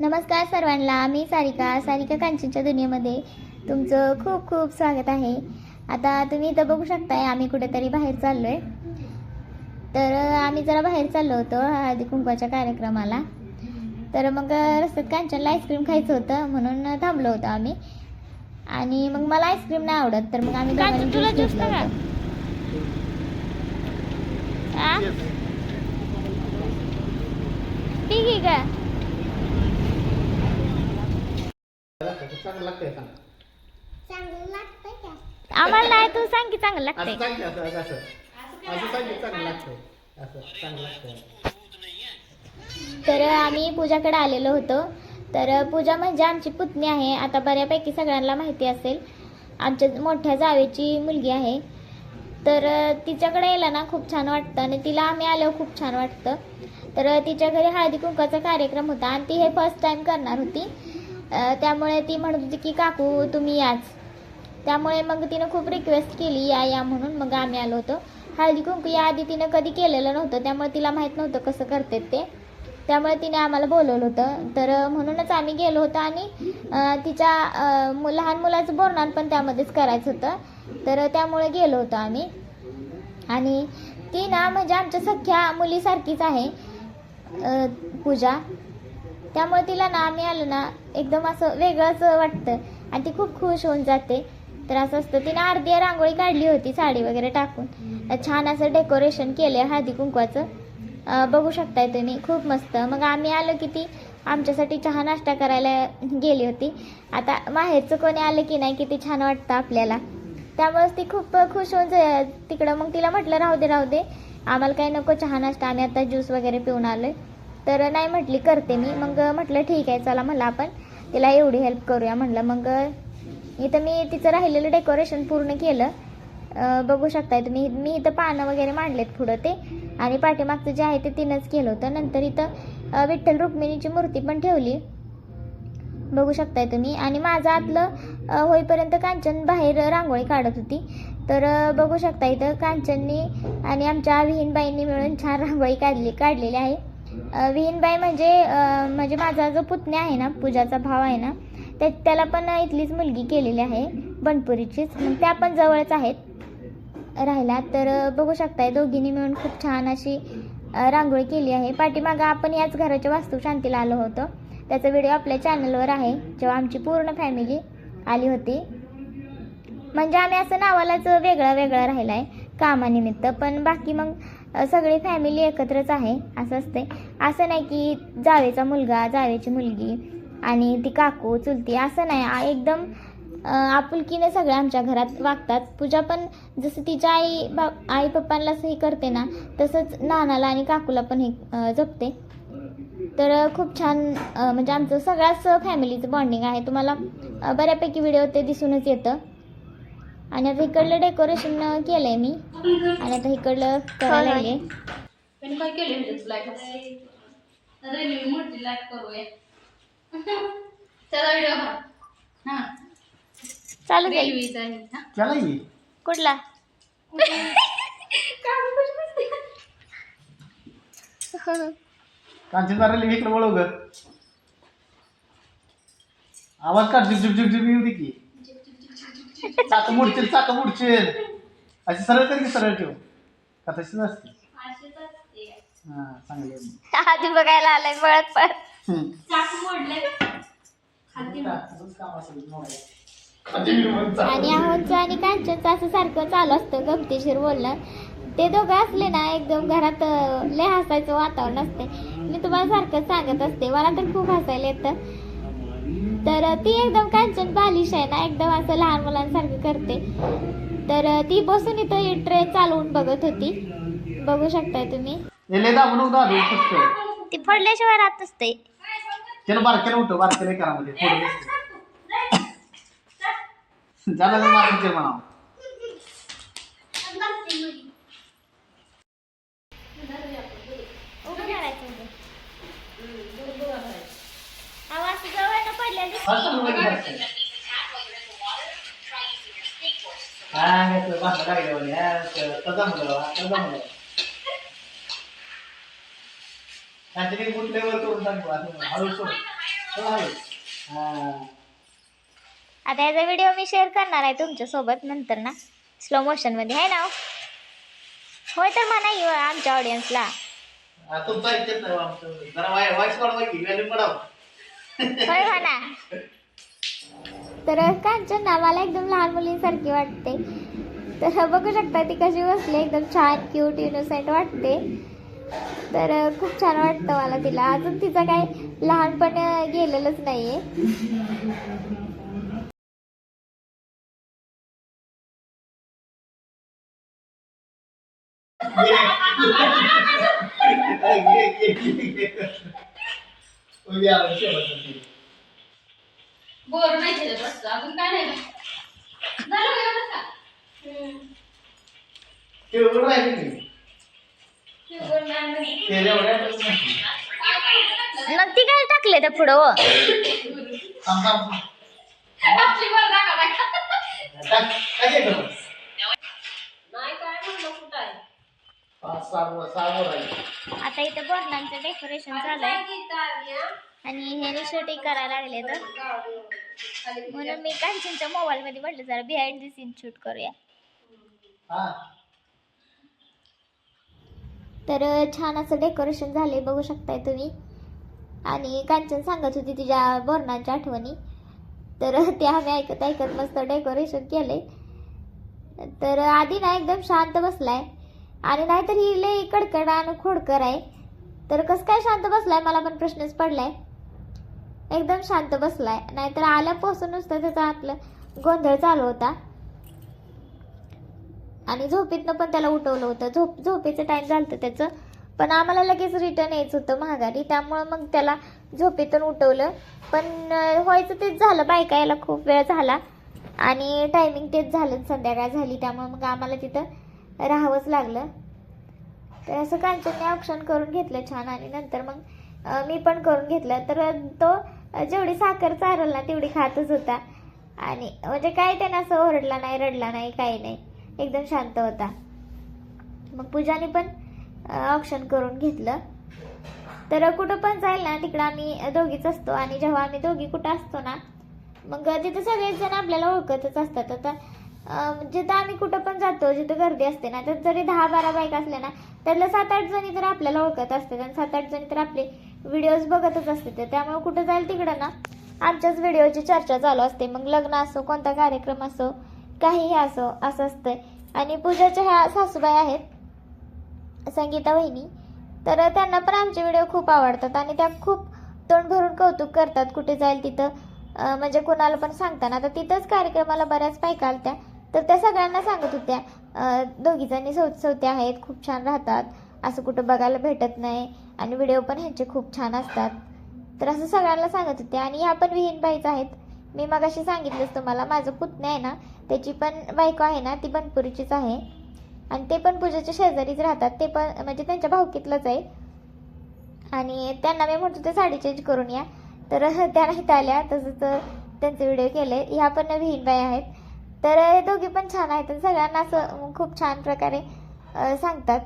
नमस्कार सर्वांना मी सारिका सारिका कांचनच्या दुनियेमध्ये. तुमचं खूप खूप स्वागत आहे. आता तुम्ही इथं बघू शकताय आम्ही कुठेतरी बाहेर चाललो आहे तर आम्ही जरा बाहेर चाललो होतो हळदी कुंकवाच्या कार्यक्रमाला. तर मग रस्त्यात कांचनला आईस्क्रीम खायचं होतं म्हणून थांबलो होतो आम्ही. आणि मग मला आईस्क्रीम नाही आवडत तर मग आम्ही दोघांनी तुला juice juice घेतलं का? होतं. आ? ठीक आहे का चांगलं लागतंय का? आम्हाला नाही तू सांग की चांगलं असं लागतंय सांग की असं असं असं. असं सांग की चांगलं लागतंय. असं चांगलं लागतंय. तर आम्ही पूजाकडे आलेलो होतो. तर पूजा म्हणजे आमची पुतणी आहे. आता बऱ्यापैकी सगळ्यांना माहिती असेल. आमच्या मोठ्या जावेची मुलगी आहे. तर तिच्याकडे यायला ना खूप छान वाटतं आणि तिला आम्ही आल्यावर खूप छान वाटतं. तर तिच्या घरी हळदी कुंकाचा कार्यक्रम होता आणि ती हे फर्स्ट टाईम करणार होती. त्यामुळे ती म्हणत होती की काकू तुम्ही याच. त्यामुळे मग तिनं खूप रिक्वेस्ट केली या या म्हणून मग आम्ही आलो होतो. हळदी कुंकू या आधी तिनं कधी केलेलं नव्हतं त्यामुळे तिला माहीत नव्हतं कसं करतात ते. त्यामुळे तिने आम्हाला बोलवलं होतं. तर म्हणूनच आम्ही गेलो होतो आणि तिच्या मु- लहान मुलाचं बोरणान पण त्यामध्येच करायचं होतं. तर त्यामुळे गेलो होतो आम्ही. आणि ती ना म्हणजे आमच्या सख्या मुलीसारखीच आहे पूजा. त्यामुळे तिला ना आम्ही आलो ना एकदम असं वेगळंच वाटतं. आणि ती खूप खुश होऊन जाते. तर असं असतं तिने अर्धी रांगोळी काढली होती साडी वगैरे टाकून. छान असं डेकोरेशन केलं हळदी कुंकवाचं. बघू शकताय तुम्ही खूप मस्त. मग आम्ही आलो की ती आमच्यासाठी चहा नाश्ता करायला गेली होती. आता माहेरचं कोणी आलं की नाही किती छान वाटतं आपल्याला. त्यामुळेच ती खूप खुश होऊन जा- तिकडं मग तिला म्हटलं राहू दे राहू दे. आम्हाला काही नको चहा नाश्ता आम्ही आता ज्यूस वगैरे पिऊन आलो तर नाही म्हटली करते मी. मग म्हटलं ठीक आहे चला मला आपण. तिला एवढी हेल्प करूया म्हणलं. मग इथं मी तिचं राहिलेलं डेकोरेशन पूर्ण केलं. बघू शकताय तुम्ही. मी इथं पानं वगैरे मांडलेत पुढं ते. आणि पाठीमागचं जे आहे ते तिनंच केलं होतं. नंतर इथं विठ्ठल रुक्मिणीची मूर्ती पण ठेवली. बघू शकताय तुम्ही. आणि माझं आतलं होईपर्यंत कांचन बाहेर रांगोळी काढत होती. तर बघू शकता इथं कांचननी आणि आमच्या विहीनबाईंनी मिळून छान रांगोळी काढली काढलेली आहे. विहीनबाई म्हणजे म्हणजे माझा जो पुतण्या आहे ना पूजाचा भाव आहे ना त्या त्याला पण इथलीच मुलगी केलेली आहे बनपुरीचीच. मग त्या पण जवळच आहेत राहिला तर बघू शकताय दोघींनी मिळून खूप छान अशी रांगोळी केली आहे. पाठीमागं आपण याच घराच्या वास्तुशांतीला आलो होतो. त्याचा व्हिडिओ आपल्या चॅनलवर आहे जेव्हा आमची पूर्ण फॅमिली आली होती. म्हणजे आम्ही असं नावालाच वेगळा वेगळा राहिला आहे कामानिमित्त. पण बाकी मग सगळी फॅमिली एकत्रच आहे असं असते असं नाही की जावेचा मुलगा जावेची मुलगी आणि ती काकू चुलती असं नाही. एकदम आपुलकीने सगळे आमच्या घरात वागतात. पूजा पण जसं तिच्या आई बा आई पप्पांलाच हे करते ना तसंच नानाला आणि काकूला पण हे जपते. तर खूप छान म्हणजे आमचं सगळ्याच फॅमिलीचं बॉन्डिंग आहे. तुम्हाला बऱ्यापैकी व्हिडिओ ते दिसूनच येतं. आणि आता इकडलं डेकोरेशन केलंय मी. आणि आता इकडलं करायला लागले. काय केले म्हणजे तुला अरे मी मोठी लाइट करूया. चला व्हिडिओ हा. चालू जाईल रेल्वेचा आहे. त्याला ये. कुठला? कांचन मारायला इकडे वळव ग. आवाज काढ झुक झुक झुक झुक येऊ दे की. चाक मुडशील चाक मुडशील अशी सरळ कर की सरळ ठेव. का तशीच असते हा चांगली आहे. आधी बघायला आलाय पळत पळत. हम्म. काम असेल मोबाईल. आणि आहोंचं आणि कांचनचं असं सारखं चालू असतं गमतीशीर बोलणं. ते दोघं असले ना एकदम घरात अं, लय हसायचं वातावरण असते. मी तुम्हाला सारखं सांगत असते मला तर खूप हसायला येतं. तर ती एकदम कांचन बालिश आहे ना एकदम असं लहान मुलांसारखं करते. तर ती बसून इथं ट्रेन चालवून बघत होती. बघू शकताय तुम्ही. हे. ती पडल्याशिवाय राहत असते उठव करा. झालं तर मारायचं म्हणावं उभं करायचं होतं. अहो, असं जवळ पडल्या असं मध्ये बसतं. हा, घेतलं, भांडण लागलं म्हणे. हा, असं, तर जमलं, आता जमलं. काहीतरी कुठल्यावर करून टाकू असं हळू सोड हा. आता याचा व्हिडिओ मी शेअर करणार आहे तुमच्यासोबत नंतर ना. स्लो मोशनमध्ये आहे ना? होय तर म्हणा येऊ आमच्या ऑडियन्सला हा, होय हो म्हणा तर कांचन मला एकदम लहान मुलींसारखी वाटते. तर बघू शकता ती कशी बसली एकदम छान क्यूट इनोसेंट वाटते. तर खूप छान वाटतं मला तिला. अजून तिचं काय लहानपण गेलेलंच नाहीये. शेवटचं. बोर नाही केलं बस अजून काय नाही झालं का राहिलं? ते एवढ्यातच नाही. मग ती काय टाकले त्या पुढं हो? थांब, थांब, थांब. आपली वर टाका, टाका. टाक, मग? नाही काय म्हणलं कुठं आहे पाच सहा वर- सहा वर राहिलं. आता इथं बोरणांचं डेकोरेशन झालंय आणि हे शूटिंग करायला लागले तर म्हणून मी कांचनच्या मोबाईल मध्ये म्हटलं जरा बिहाइंड द सीन शूट करूया. हा. तर छान असं डेकोरेशन झाले बघू शकताय तुम्ही. आणि कांचन सांगत होती तिच्या बोरणांच्या आठवणी. तर ते आम्ही ऐकत ऐकत मस्त डेकोरेशन केले तर आधी ना एकदम शांत बसलाय. आणि नाहीतर ही लई कडकड आणि खोडकर आहे. तर कसं काय शांत बसलाय? मला पण प्रश्नच पडलाय. एकदम शांत बसलाय. नाहीतर आल्यापासून नुसतं त्याचा आपलं गोंधळ चालू होता. आणि झोपेतनं पण त्याला उठवलं होतं. झोप झोपेचं टाईम झालं त्याचं. पण आम्हाला लगेच रिटर्न यायचं होतं महागारी त्यामुळं मग त्याला झोपेतून उठवलं. पण व्हायचं तेच झालं. बायका यायला खूप वेळ झाला. आणि टायमिंग तेच झालं. संध्याकाळ झाली. त्यामुळे मग आम्हाला तिथं राहावंच लागलं. तर असं कांचनने ऑप्शन करून घेतलं छान आणि नंतर मग मी पण करून घेतलं. तर तो जेवढी साखर चारल ना तेवढी खातच होता. आणि म्हणजे काय त्यानं असं ओरडला नाही रडला नाही काही नाही. एकदम शांत होता. मग पूजाने पण ऑप्शन करून घेतलं. तर कुठं पण जाईल ना तिकडं आम्ही दोघीच असतो. आणि जेव्हा आम्ही दोघी कुठं असतो ना मग तिथं सगळेच जण आपल्याला ओळखतच असतात. आता जिथं आम्ही कुठं पण जातो जिथं गर्दी असते ना तर जरी दहा बारा बाईक असल्या ना त्यातल्या सात आठ जणी तर आपल्याला ओळखत असतात आणि सात आठ जणी तर आपले व्हिडिओज बघतच असते त्यामुळे कुठं जाईल तिकडं ना आमच्याच व्हिडिओची चर्चा चालू असते. मग लग्न असो कोणता कार्यक्रम असो काहीही असो असं असतंय. आणि पूजाच्या ह्या सासूबाई आहेत संगीता वहिनी तर त्यांना पण आमचे व्हिडिओ खूप आवडतात आणि त्या खूप तोंड भरून कौतुक करतात कुठे जाईल तिथं. म्हणजे कोणाला पण सांगताना. तर तिथंच कार्यक्रमाला बऱ्याच बायका आलत्या. तर त्या सगळ्यांना सांगत होत्या दोघीजणी सौत सौत्या आहेत खूप छान राहतात असं कुठं बघायला भेटत नाही आणि व्हिडिओ पण ह्यांचे खूप छान असतात. तर असं सगळ्यांना सांगत होते आणि ह्या पण विहीनबाईच आहेत. मी मगाशी सांगितलंच तुम्हाला माझं पुतण्या आहे ना त्याची पण बायको आहे ना ती बनपुरीचीच आहे. आणि ते पण पूजेच्या शेजारीच राहतात ते पण म्हणजे त्यांच्या भाऊकीतलंच आहे. आणि त्यांना मी म्हणतो ते साडी चेंज करून या. तर त्या नाहीत आल्या तसंच त्यांचे व्हिडिओ केले. ह्या पण विहीन बाई आहेत. तर हे दोघी पण छान आहेत. सगळ्यांना असं खूप छान प्रकारे सांगतात.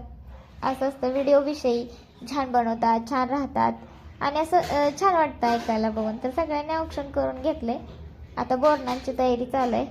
असं असतं व्हिडिओविषयी छान बनवतात छान राहतात. आणि असं छान वाटतं ऐकायला बघून. तर सगळ्यांनी ऑप्शन करून घेतले. आता बोरणांची तयारी चालू आहे.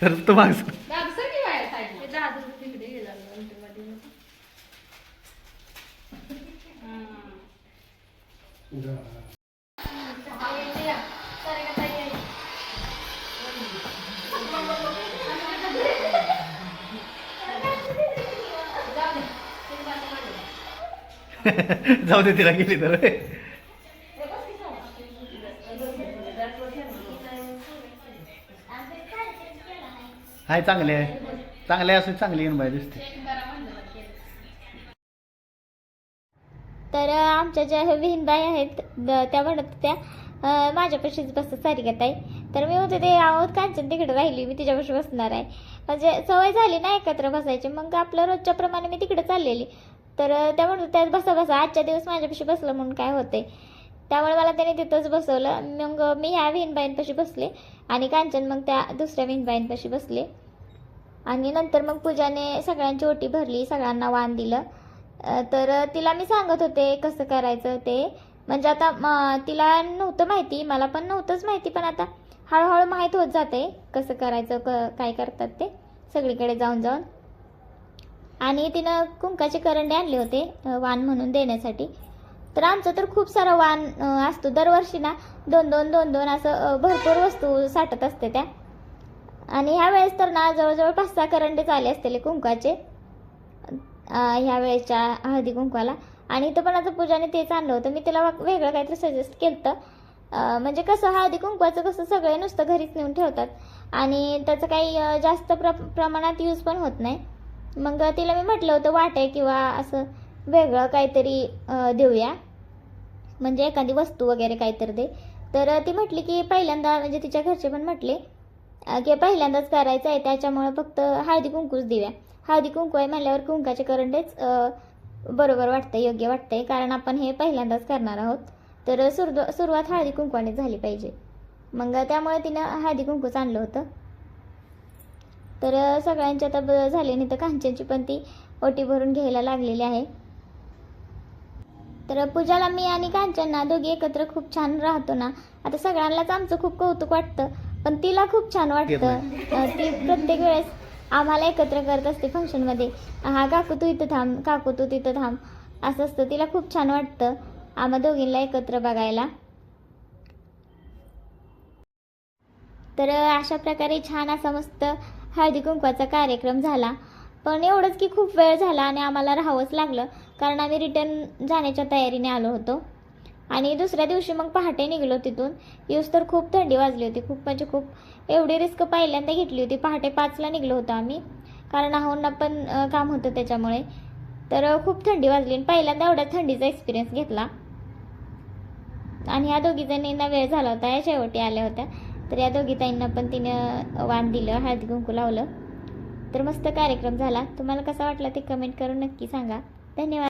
सर, बाजूला मागे. जाऊ दे तिला गेली तर नाही चांगले आहे. चांगले असं चांगली येऊन बाय दिसते. तर आमच्या ज्या विहीनबाई आहेत त्या म्हणत होत्या माझ्यापाशीच बस सारिकात आहे तर मी होते ते आहोत कांचन तिकडे राहिली मी तिच्यापाशी बसणार आहे. म्हणजे सवय झाली ना एकत्र बसायची मग आपलं रोजच्या प्रमाणे मी तिकडे चाललेली. तर त्या म्हणत होत्या बसा बसा आजच्या दिवस माझ्यापाशी बसलं म्हणून काय होते त्यामुळे मला त्याने तिथंच बसवलं. मग मी ह्या विहीनबाईंपाशी बसले आणि कांचन मग त्या दुसऱ्या विहीनबाईंपाशी बसले. आणि नंतर मग पूजाने सगळ्यांची ओटी भरली सगळ्यांना वाण दिलं. तर तिला मी सांगत होते कसं करायचं ते. म्हणजे आता म- तिला नव्हतं माहिती मला पण नव्हतंच माहिती पण आता हळूहळू माहीत होत जाते कसं करायचं क काय करतात ते सगळीकडे जाऊन जाऊन. आणि तिनं कुंकाचे करंडे आणले होते वाण म्हणून देण्यासाठी. तर आमचं तर खूप सारा वाण असतो. दरवर्षी ना दोन दोन दोन दोन असं भरपूर वस्तू साठत असते त्या. आणि ह्या वेळेस तर ना जवळजवळ पाच सहा करंडे आले असतील कुंकाचे. ह्या वेळेच्या हळदी कुंकाला आणि इथं पण आता पूजाने तेच आणलं होतं. मी तिला वा- वेगळं काहीतरी सजेस्ट केलं तर म्हणजे कसं हळदी कुंकवाचं कसं सगळे नुसतं घरीच नेऊन ठेवतात. आणि त्याचं काही जास्त प्र प्रमाणात यूज पण होत नाही. मग तिला मी म्हटलं होतं वाटे किंवा असं वेगळं काहीतरी देऊया. म्हणजे एखादी वस्तू वगैरे काहीतरी दे. तर ती म्हटली की पहिल्यांदा म्हणजे तिच्या घरचे पण म्हटले की पहिल्यांदाच करायचं आहे त्याच्यामुळं फक्त हळदी कुंकूच देऊया. हळदी कुंकू आहे म्हणल्यावर कुंकाचे करंडेच बरोबर वाटतं योग्य वाटतंय कारण आपण हे पहिल्यांदाच करणार आहोत. तर सुरू सुरुवात हळदी कुंकवाने झाली पाहिजे. मग त्यामुळे तिनं हळदी कुंकूच आणलं होतं. तर सगळ्यांची आता ब- झाली नाही तर कांचनची पण ती ओटी भरून घ्यायला लागलेली आहे. तर पूजाला मी आणि कांचन ना दोघी एकत्र खूप छान राहतो ना. आता सगळ्यांनाच आमचं खूप कौतुक वाटतं. पण तिला खूप छान वाटतं. ती प्रत्येक वेळेस आम्हाला एकत्र करत असते फंक्शनमध्ये. हा काकू तू इथं थांब काकू तू तिथं थांब. असं असतं. तिला खूप छान वाटतं आम्हा दोघींना एकत्र बघायला. तर अशा प्रकारे छान असा मस्त हळदी कुंकवाचा कार्यक्रम झाला. पण एवढंच की खूप वेळ झाला आणि आम्हाला राहावंच लागलं. कारण आम्ही रिटर्न जाण्याच्या तयारीने आलो होतो. आणि दुसऱ्या दिवशी मग पहाटे निघलो तिथून. येऊस तर खूप थंडी वाजली होती. खूप म्हणजे खूप एवढी रिस्क पहिल्यांदा घेतली होती. पहाटे पाचला निघलो होतो आम्ही. कारण आहोंना पण काम होतं त्याच्यामुळे. तर खूप थंडी वाजली आणि पहिल्यांदा एवढ्या थंडीचा एक्सपिरियन्स घेतला. आणि ह्या दोघी जणींना वेळ झाला होता. या शेवटी आल्या होत्या. तर या दोघी ताईंना पण तिनं वाण दिलं. हळदी कुंकू लावलं. तर मस्त कार्यक्रम झाला. तुम्हाला कसा वाटला ते कमेंट करून नक्की सांगा. धन्यवाद.